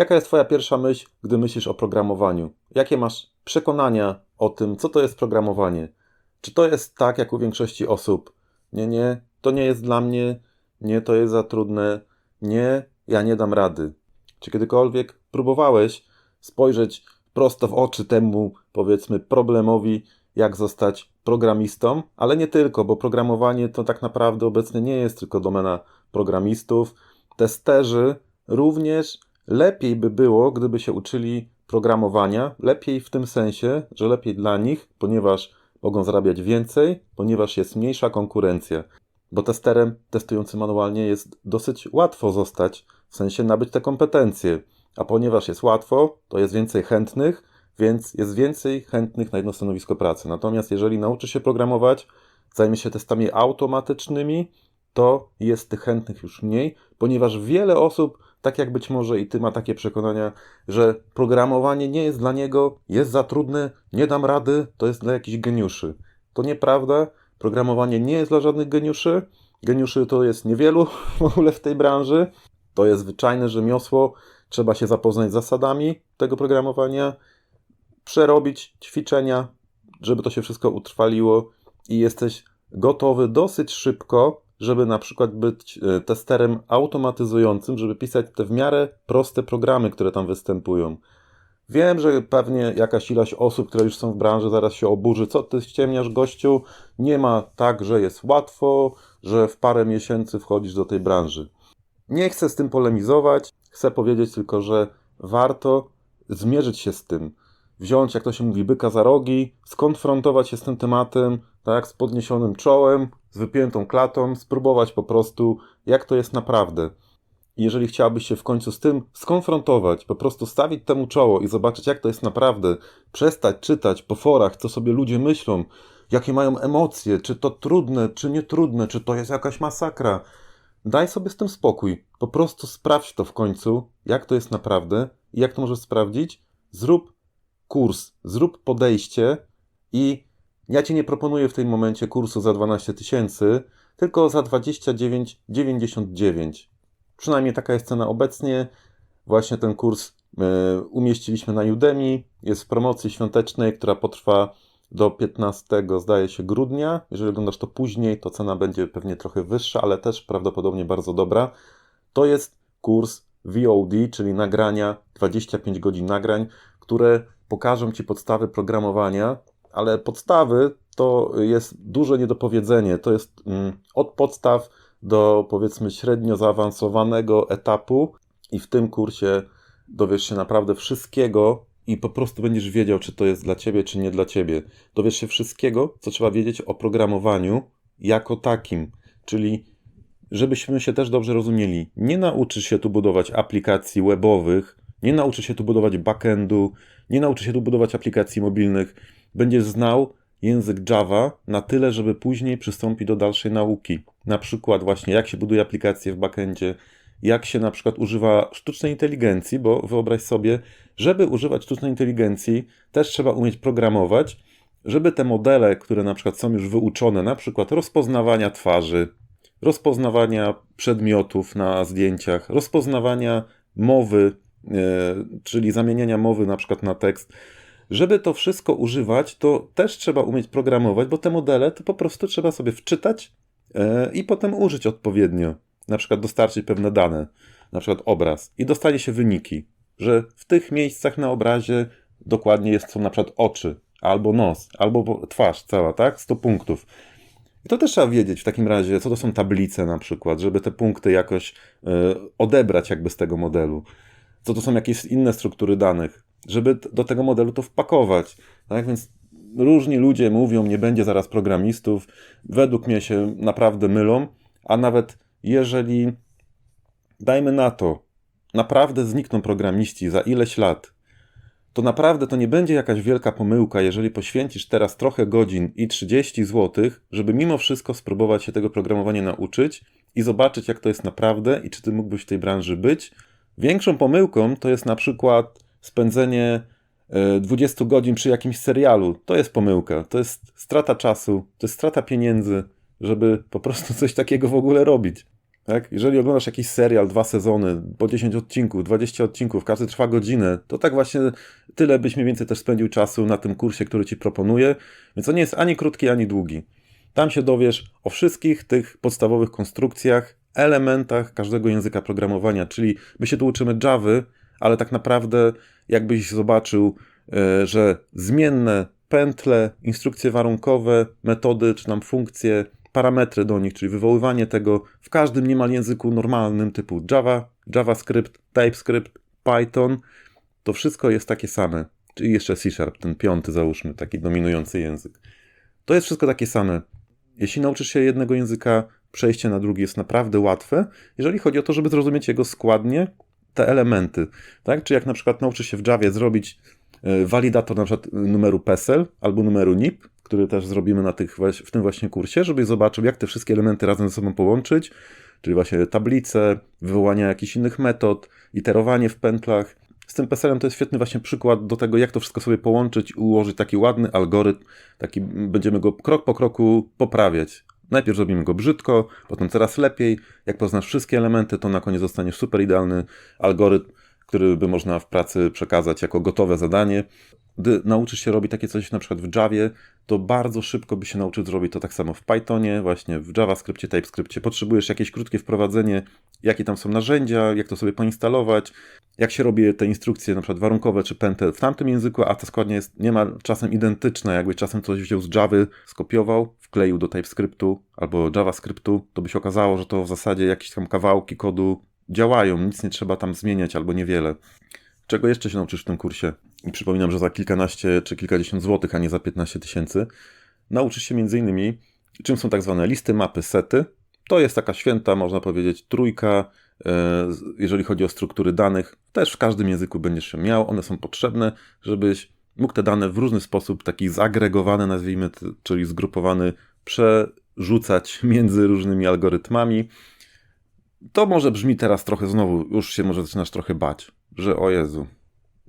Jaka jest Twoja pierwsza myśl, gdy myślisz o programowaniu? Jakie masz przekonania o tym, co to jest programowanie? Czy to jest tak, jak u większości osób? Nie, nie, to nie jest dla mnie, nie, to jest za trudne, nie, ja nie dam rady. Czy kiedykolwiek próbowałeś spojrzeć prosto w oczy temu, powiedzmy, problemowi, jak zostać programistą, ale nie tylko, bo programowanie to tak naprawdę obecnie nie jest tylko domena programistów. Testerzy również lepiej by było, gdyby się uczyli programowania. Lepiej w tym sensie, że lepiej dla nich, ponieważ mogą zarabiać więcej, ponieważ jest mniejsza konkurencja. Bo testerem testującym manualnie jest dosyć łatwo zostać, w sensie nabyć te kompetencje. A ponieważ jest łatwo, to jest więcej chętnych, więc jest więcej chętnych na jedno stanowisko pracy. Natomiast jeżeli nauczy się programować, zajmie się testami automatycznymi, to jest tych chętnych już mniej, ponieważ wiele osób, tak jak być może i ty, ma takie przekonania, że programowanie nie jest dla niego, jest za trudne, nie dam rady, to jest dla jakichś geniuszy. To nieprawda. Programowanie nie jest dla żadnych geniuszy. Geniuszy to jest niewielu w ogóle w tej branży. To jest zwyczajne rzemiosło. Trzeba się zapoznać z zasadami tego programowania, przerobić ćwiczenia, żeby to się wszystko utrwaliło i jesteś gotowy dosyć szybko, żeby na przykład być e, testerem automatyzującym, żeby pisać te w miarę proste programy, które tam występują. Wiem, że pewnie jakaś ilość osób, które już są w branży, zaraz się oburzy. Co ty ściemniasz, gościu? Nie ma tak, że jest łatwo, że w parę miesięcy wchodzisz do tej branży. Nie chcę z tym polemizować, chcę powiedzieć tylko, że warto zmierzyć się z tym wziąć, jak to się mówi, byka za rogi, skonfrontować się z tym tematem, tak, z podniesionym czołem, z wypiętą klatą, spróbować po prostu, jak to jest naprawdę. Jeżeli chciałabyś się w końcu z tym skonfrontować, po prostu stawić temu czoło i zobaczyć, jak to jest naprawdę, przestać czytać po forach, co sobie ludzie myślą, jakie mają emocje, czy to trudne, czy nietrudne, czy to jest jakaś masakra. Daj sobie z tym spokój. Po prostu sprawdź to w końcu, jak to jest naprawdę i jak to możesz sprawdzić. Zrób kurs, zrób podejście i ja Ci nie proponuję w tym momencie kursu za 12 tysięcy, tylko za 29,99. Przynajmniej taka jest cena obecnie. Właśnie ten kurs y, umieściliśmy na Udemy. Jest w promocji świątecznej, która potrwa do 15, zdaje się, grudnia. Jeżeli oglądasz to później, to cena będzie pewnie trochę wyższa, ale też prawdopodobnie bardzo dobra. To jest kurs VOD, czyli nagrania, 25 godzin nagrań, które pokażą Ci podstawy programowania, ale podstawy to jest duże niedopowiedzenie. To jest mm, od podstaw do powiedzmy średnio zaawansowanego etapu i w tym kursie dowiesz się naprawdę wszystkiego i po prostu będziesz wiedział, czy to jest dla Ciebie, czy nie dla Ciebie. Dowiesz się wszystkiego, co trzeba wiedzieć o programowaniu jako takim, czyli żebyśmy się też dobrze rozumieli. Nie nauczysz się tu budować aplikacji webowych, nie nauczy się tu budować backendu, nie nauczy się tu budować aplikacji mobilnych. Będzie znał język Java na tyle, żeby później przystąpić do dalszej nauki. Na przykład właśnie jak się buduje aplikacje w backendzie, jak się na przykład używa sztucznej inteligencji, bo wyobraź sobie, żeby używać sztucznej inteligencji, też trzeba umieć programować, żeby te modele, które na przykład są już wyuczone, na przykład rozpoznawania twarzy, rozpoznawania przedmiotów na zdjęciach, rozpoznawania mowy, E, czyli zamieniania mowy na przykład na tekst. Żeby to wszystko używać, to też trzeba umieć programować, bo te modele to po prostu trzeba sobie wczytać e, i potem użyć odpowiednio. Na przykład dostarczyć pewne dane, na przykład obraz i dostanie się wyniki, że w tych miejscach na obrazie dokładnie jest, są na przykład oczy, albo nos, albo twarz cała, tak? 100 punktów. I to też trzeba wiedzieć w takim razie, co to są tablice na przykład, żeby te punkty jakoś y, odebrać jakby z tego modelu co to są jakieś inne struktury danych, żeby do tego modelu to wpakować. Tak więc różni ludzie mówią, nie będzie zaraz programistów. Według mnie się naprawdę mylą, a nawet jeżeli, dajmy na to, naprawdę znikną programiści za ileś lat, to naprawdę to nie będzie jakaś wielka pomyłka, jeżeli poświęcisz teraz trochę godzin i 30 zł, żeby mimo wszystko spróbować się tego programowania nauczyć i zobaczyć, jak to jest naprawdę i czy ty mógłbyś w tej branży być, Większą pomyłką to jest na przykład spędzenie 20 e, godzin przy jakimś serialu. To jest pomyłka, to jest strata czasu, to jest strata pieniędzy, żeby po prostu coś takiego w ogóle robić. Tak? Jeżeli oglądasz jakiś serial, dwa sezony, po 10 odcinków, 20 odcinków, każdy trwa godzinę, to tak właśnie tyle byś mniej więcej też spędził czasu na tym kursie, który ci proponuję. Więc on nie jest ani krótki, ani długi. Tam się dowiesz o wszystkich tych podstawowych konstrukcjach, elementach każdego języka programowania, czyli my się tu uczymy Java, ale tak naprawdę jakbyś zobaczył, e, że zmienne pętle, instrukcje warunkowe, metody czy tam funkcje, parametry do nich, czyli wywoływanie tego w każdym niemal języku normalnym typu Java, JavaScript, TypeScript, Python, to wszystko jest takie same. Czyli jeszcze C Sharp, ten piąty załóżmy, taki dominujący język. To jest wszystko takie same. Jeśli nauczysz się jednego języka, przejście na drugi jest naprawdę łatwe, jeżeli chodzi o to, żeby zrozumieć jego składnie, te elementy. Tak? Czy jak na przykład nauczysz się w Javie zrobić e, walidator na przykład numeru PESEL albo numeru NIP, który też zrobimy na tych, w tym właśnie kursie, żebyś zobaczył, jak te wszystkie elementy razem ze sobą połączyć, czyli właśnie tablice, wywołania jakichś innych metod, iterowanie w pętlach. Z tym PESELem to jest świetny właśnie przykład do tego, jak to wszystko sobie połączyć, ułożyć taki ładny algorytm, taki będziemy go krok po kroku poprawiać. Najpierw zrobimy go brzydko, potem coraz lepiej. Jak poznasz wszystkie elementy, to na koniec dostaniesz super idealny algorytm, który by można w pracy przekazać jako gotowe zadanie. Gdy nauczysz się robić takie coś na przykład w Javie, to bardzo szybko by się nauczył zrobić to tak samo w Pythonie, właśnie w JavaScriptie, TypeScriptie. Potrzebujesz jakieś krótkie wprowadzenie, jakie tam są narzędzia, jak to sobie poinstalować, jak się robi te instrukcje, na przykład warunkowe czy pęte w tamtym języku, a ta składnia jest niemal czasem identyczna, jakby czasem coś wziął z Javy, skopiował, wkleił do TypeScriptu albo JavaScriptu, to by się okazało, że to w zasadzie jakieś tam kawałki kodu działają, nic nie trzeba tam zmieniać albo niewiele. Czego jeszcze się nauczysz w tym kursie? I przypominam, że za kilkanaście czy kilkadziesiąt złotych, a nie za 15 tysięcy, nauczysz się innymi, czym są tak zwane listy, mapy, sety. To jest taka święta, można powiedzieć, trójka, e, jeżeli chodzi o struktury danych. Też w każdym języku będziesz się miał. One są potrzebne, żebyś mógł te dane w różny sposób, taki zagregowany, nazwijmy, czyli zgrupowany, przerzucać między różnymi algorytmami. To może brzmi teraz trochę znowu, już się może zaczynasz trochę bać, że o Jezu,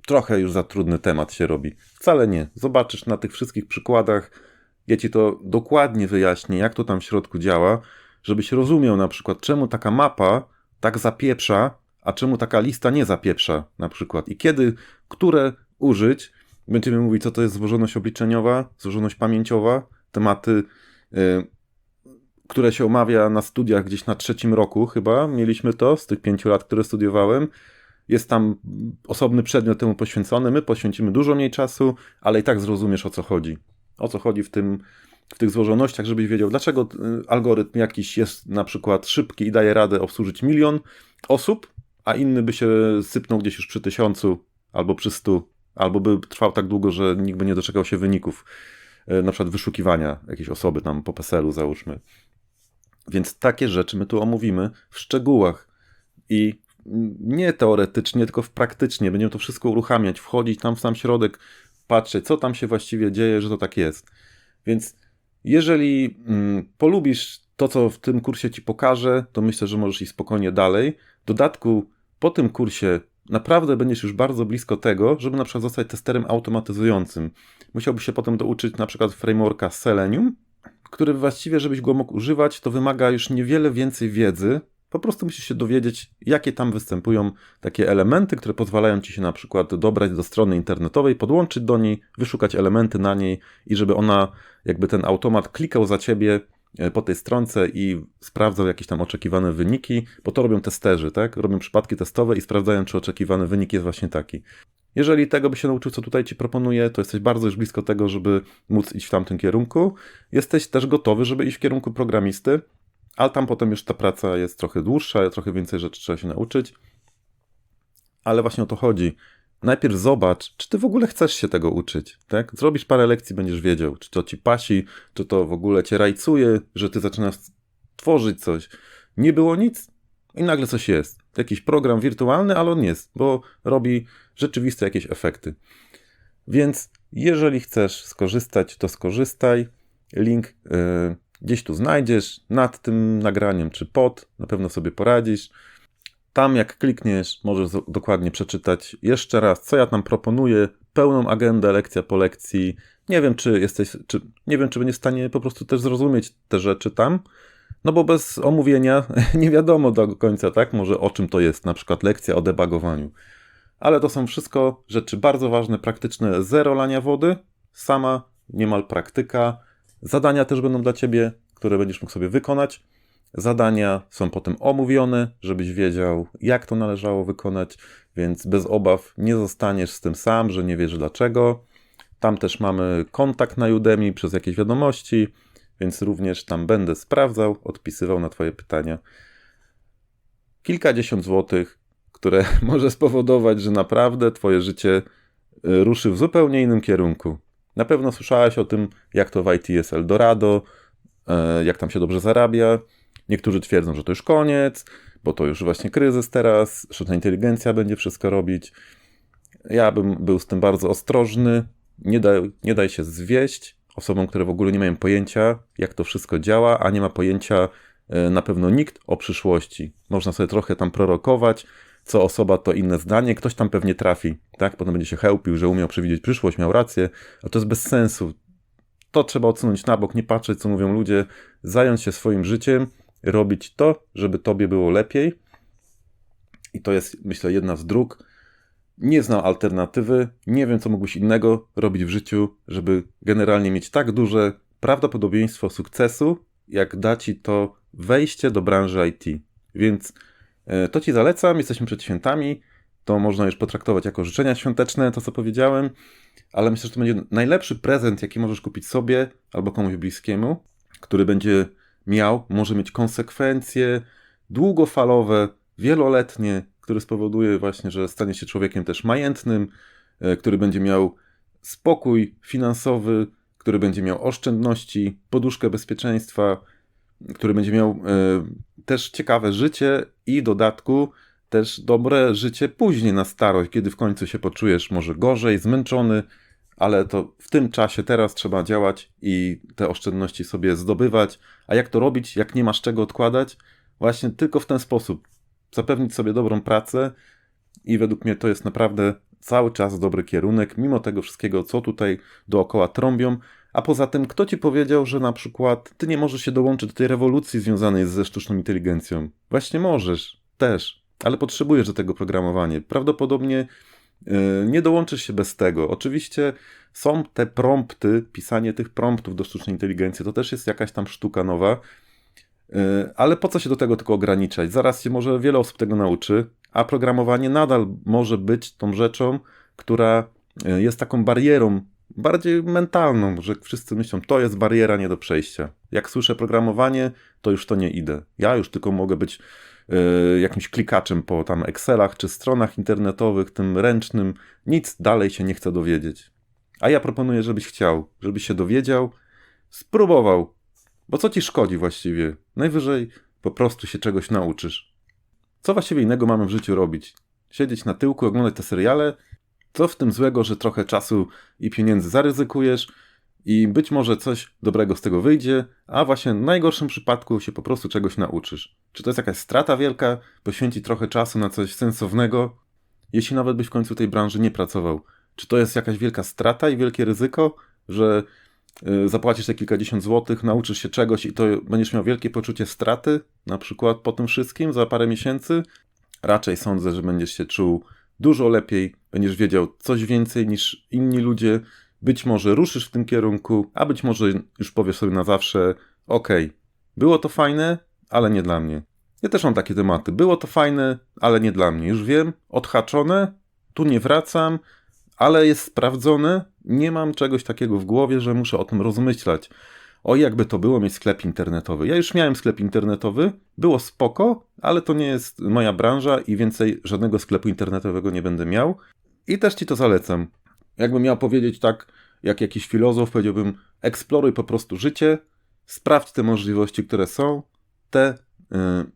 trochę już za trudny temat się robi. Wcale nie. Zobaczysz na tych wszystkich przykładach, ja ci to dokładnie wyjaśnię, jak to tam w środku działa, żebyś rozumiał na przykład, czemu taka mapa tak zapieprza, a czemu taka lista nie zapieprza na przykład. I kiedy, które użyć, będziemy mówić, co to jest złożoność obliczeniowa, złożoność pamięciowa, tematy, yy, które się omawia na studiach gdzieś na trzecim roku chyba, mieliśmy to z tych pięciu lat, które studiowałem. Jest tam osobny przedmiot temu poświęcony. My poświęcimy dużo mniej czasu, ale i tak zrozumiesz o co chodzi. O co chodzi w, tym, w tych złożonościach, żebyś wiedział, dlaczego y, algorytm jakiś jest na przykład szybki i daje radę obsłużyć milion osób, a inny by się sypnął gdzieś już przy tysiącu albo przy stu, albo by trwał tak długo, że nikt by nie doczekał się wyników, y, na przykład wyszukiwania jakiejś osoby tam po PESEL-u załóżmy. Więc takie rzeczy my tu omówimy w szczegółach i nie teoretycznie, tylko w praktycznie. Będziemy to wszystko uruchamiać, wchodzić tam w sam środek, patrzeć, co tam się właściwie dzieje, że to tak jest. Więc jeżeli mm, polubisz to, co w tym kursie ci pokażę, to myślę, że możesz iść spokojnie dalej. W dodatku po tym kursie naprawdę będziesz już bardzo blisko tego, żeby na przykład zostać testerem automatyzującym. Musiałbyś się potem douczyć na przykład frameworka Selenium, który właściwie, żebyś go mógł używać, to wymaga już niewiele więcej wiedzy, po prostu musisz się dowiedzieć, jakie tam występują takie elementy, które pozwalają ci się na przykład dobrać do strony internetowej, podłączyć do niej, wyszukać elementy na niej i żeby ona, jakby ten automat klikał za ciebie e, po tej stronce i sprawdzał jakieś tam oczekiwane wyniki, bo to robią testerzy, tak? Robią przypadki testowe i sprawdzają, czy oczekiwany wynik jest właśnie taki. Jeżeli tego by się nauczył, co tutaj ci proponuję, to jesteś bardzo już blisko tego, żeby móc iść w tamtym kierunku. Jesteś też gotowy, żeby iść w kierunku programisty, ale tam potem już ta praca jest trochę dłuższa, trochę więcej rzeczy trzeba się nauczyć. Ale właśnie o to chodzi. Najpierw zobacz, czy ty w ogóle chcesz się tego uczyć, tak? Zrobisz parę lekcji, będziesz wiedział, czy to ci pasi, czy to w ogóle cię rajcuje, że ty zaczynasz tworzyć coś. Nie było nic i nagle coś jest. Jakiś program wirtualny, ale on jest, bo robi rzeczywiste jakieś efekty. Więc jeżeli chcesz skorzystać, to skorzystaj. Link yy, gdzieś tu znajdziesz nad tym nagraniem czy pod, na pewno sobie poradzisz. Tam jak klikniesz, możesz dokładnie przeczytać jeszcze raz, co ja tam proponuję, pełną agendę, lekcja po lekcji. Nie wiem, czy jesteś, czy, nie wiem, czy będziesz w stanie po prostu też zrozumieć te rzeczy tam. No bo bez omówienia nie wiadomo do końca, tak? Może o czym to jest, na przykład lekcja o debagowaniu. Ale to są wszystko rzeczy bardzo ważne, praktyczne, zero lania wody, sama niemal praktyka. Zadania też będą dla ciebie, które będziesz mógł sobie wykonać. Zadania są potem omówione, żebyś wiedział, jak to należało wykonać, więc bez obaw nie zostaniesz z tym sam, że nie wiesz dlaczego. Tam też mamy kontakt na Udemy przez jakieś wiadomości, więc również tam będę sprawdzał, odpisywał na Twoje pytania. Kilkadziesiąt złotych, które może spowodować, że naprawdę Twoje życie y, ruszy w zupełnie innym kierunku. Na pewno słyszałeś o tym, jak to w IT jest Eldorado, e, jak tam się dobrze zarabia. Niektórzy twierdzą, że to już koniec, bo to już właśnie kryzys teraz, sztuczna inteligencja będzie wszystko robić. Ja bym był z tym bardzo ostrożny. Nie daj, nie daj się zwieść osobom, które w ogóle nie mają pojęcia, jak to wszystko działa, a nie ma pojęcia e, na pewno nikt o przyszłości. Można sobie trochę tam prorokować, co osoba to inne zdanie, ktoś tam pewnie trafi, tak? Potem będzie się chełpił, że umiał przewidzieć przyszłość, miał rację, a to jest bez sensu. To trzeba odsunąć na bok, nie patrzeć, co mówią ludzie, zająć się swoim życiem, robić to, żeby tobie było lepiej. I to jest, myślę, jedna z dróg. Nie znam alternatywy, nie wiem, co mógłbyś innego robić w życiu, żeby generalnie mieć tak duże prawdopodobieństwo sukcesu, jak da ci to wejście do branży IT. Więc to Ci zalecam, jesteśmy przed świętami, to można już potraktować jako życzenia świąteczne, to co powiedziałem, ale myślę, że to będzie najlepszy prezent, jaki możesz kupić sobie albo komuś bliskiemu, który będzie miał, może mieć konsekwencje długofalowe, wieloletnie, który spowoduje właśnie, że stanie się człowiekiem też majętnym, e, który będzie miał spokój finansowy, który będzie miał oszczędności, poduszkę bezpieczeństwa, który będzie miał e, też ciekawe życie i dodatku też dobre życie później na starość, kiedy w końcu się poczujesz może gorzej, zmęczony, ale to w tym czasie teraz trzeba działać i te oszczędności sobie zdobywać. A jak to robić, jak nie masz czego odkładać? Właśnie tylko w ten sposób. Zapewnić sobie dobrą pracę i według mnie to jest naprawdę cały czas dobry kierunek, mimo tego wszystkiego, co tutaj dookoła trąbią. A poza tym, kto ci powiedział, że na przykład ty nie możesz się dołączyć do tej rewolucji związanej ze sztuczną inteligencją? Właśnie możesz, też, ale potrzebujesz do tego programowanie. Prawdopodobnie yy, nie dołączysz się bez tego. Oczywiście są te prompty, pisanie tych promptów do sztucznej inteligencji, to też jest jakaś tam sztuka nowa, yy, ale po co się do tego tylko ograniczać? Zaraz się może wiele osób tego nauczy, a programowanie nadal może być tą rzeczą, która y, jest taką barierą bardziej mentalną, że wszyscy myślą, to jest bariera nie do przejścia. Jak słyszę programowanie, to już to nie idę. Ja już tylko mogę być y, jakimś klikaczem po tam Excelach czy stronach internetowych, tym ręcznym. Nic dalej się nie chcę dowiedzieć. A ja proponuję, żebyś chciał, żebyś się dowiedział, spróbował. Bo co ci szkodzi właściwie? Najwyżej po prostu się czegoś nauczysz. Co właściwie innego mamy w życiu robić? Siedzieć na tyłku, oglądać te seriale co w tym złego, że trochę czasu i pieniędzy zaryzykujesz i być może coś dobrego z tego wyjdzie, a właśnie w najgorszym przypadku się po prostu czegoś nauczysz. Czy to jest jakaś strata wielka, poświęcić trochę czasu na coś sensownego, jeśli nawet byś w końcu tej branży nie pracował? Czy to jest jakaś wielka strata i wielkie ryzyko, że y, zapłacisz te kilkadziesiąt złotych, nauczysz się czegoś i to będziesz miał wielkie poczucie straty, na przykład po tym wszystkim za parę miesięcy? Raczej sądzę, że będziesz się czuł dużo lepiej, będziesz wiedział coś więcej niż inni ludzie. Być może ruszysz w tym kierunku, a być może już powiesz sobie na zawsze: OK, było to fajne, ale nie dla mnie. Ja też mam takie tematy. Było to fajne, ale nie dla mnie. Już wiem, odhaczone, tu nie wracam, ale jest sprawdzone. Nie mam czegoś takiego w głowie, że muszę o tym rozmyślać. O, jakby to było mieć sklep internetowy. Ja już miałem sklep internetowy, było spoko, ale to nie jest moja branża i więcej żadnego sklepu internetowego nie będę miał. I też ci to zalecam. Jakbym miał powiedzieć tak, jak jakiś filozof, powiedziałbym: eksploruj po prostu życie, sprawdź te możliwości, które są, te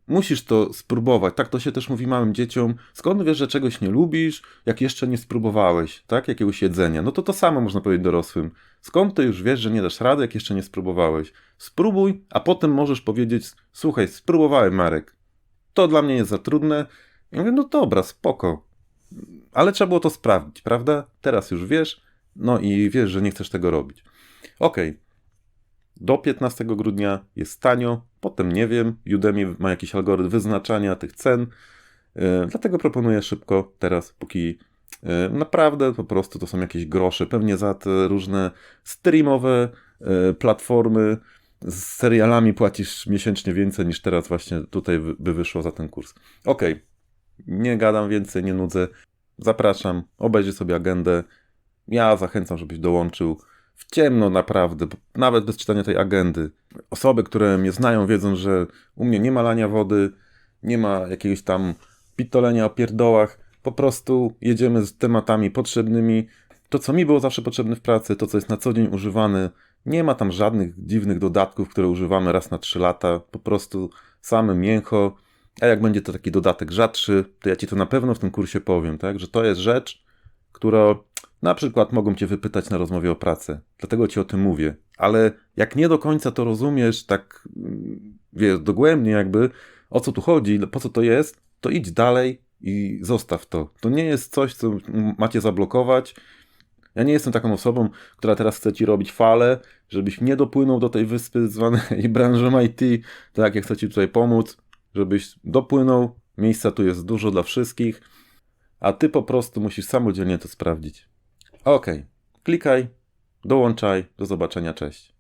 musisz to spróbować. Tak to się też mówi małym dzieciom. Skąd wiesz, że czegoś nie lubisz, jak jeszcze nie spróbowałeś, tak? Jakiegoś jedzenia. No to to samo można powiedzieć dorosłym. Skąd ty już wiesz, że nie dasz rady, jak jeszcze nie spróbowałeś? Spróbuj, a potem możesz powiedzieć: Słuchaj, spróbowałem, Marek. To dla mnie jest za trudne. I mówię: No dobra, spoko. Ale trzeba było to sprawdzić, prawda? Teraz już wiesz, no i wiesz, że nie chcesz tego robić. Ok. Do 15 grudnia jest tanio. Potem nie wiem. Udemy ma jakiś algorytm wyznaczania tych cen. E, Dlatego proponuję szybko teraz, póki e, naprawdę po prostu to są jakieś grosze. Pewnie za te różne streamowe e, platformy z serialami płacisz miesięcznie więcej niż teraz właśnie tutaj by wyszło za ten kurs. Okej, nie gadam więcej, nie nudzę. Zapraszam, obejrzyj sobie agendę. Ja zachęcam, żebyś dołączył w ciemno naprawdę, nawet bez czytania tej agendy. Osoby, które mnie znają, wiedzą, że u mnie nie ma lania wody, nie ma jakiegoś tam pitolenia o pierdołach. Po prostu jedziemy z tematami potrzebnymi. To, co mi było zawsze potrzebne w pracy, to, co jest na co dzień używane. Nie ma tam żadnych dziwnych dodatków, które używamy raz na 3 lata. Po prostu same mięcho. A jak będzie to taki dodatek rzadszy, to ja ci to na pewno w tym kursie powiem, tak? Że to jest rzecz, która na przykład mogą cię wypytać na rozmowie o pracę. Dlatego ci o tym mówię. Ale jak nie do końca to rozumiesz, tak mm, wiesz, dogłębnie jakby, o co tu chodzi, po co to jest, to idź dalej i zostaw to. To nie jest coś, co macie zablokować. Ja nie jestem taką osobą, która teraz chce ci robić falę, żebyś nie dopłynął do tej wyspy zwanej branżą IT. Tak, ja chcę ci tutaj pomóc, żebyś dopłynął. Miejsca tu jest dużo dla wszystkich, a ty po prostu musisz samodzielnie to sprawdzić. Okej, klikaj, dołączaj, do zobaczenia, cześć.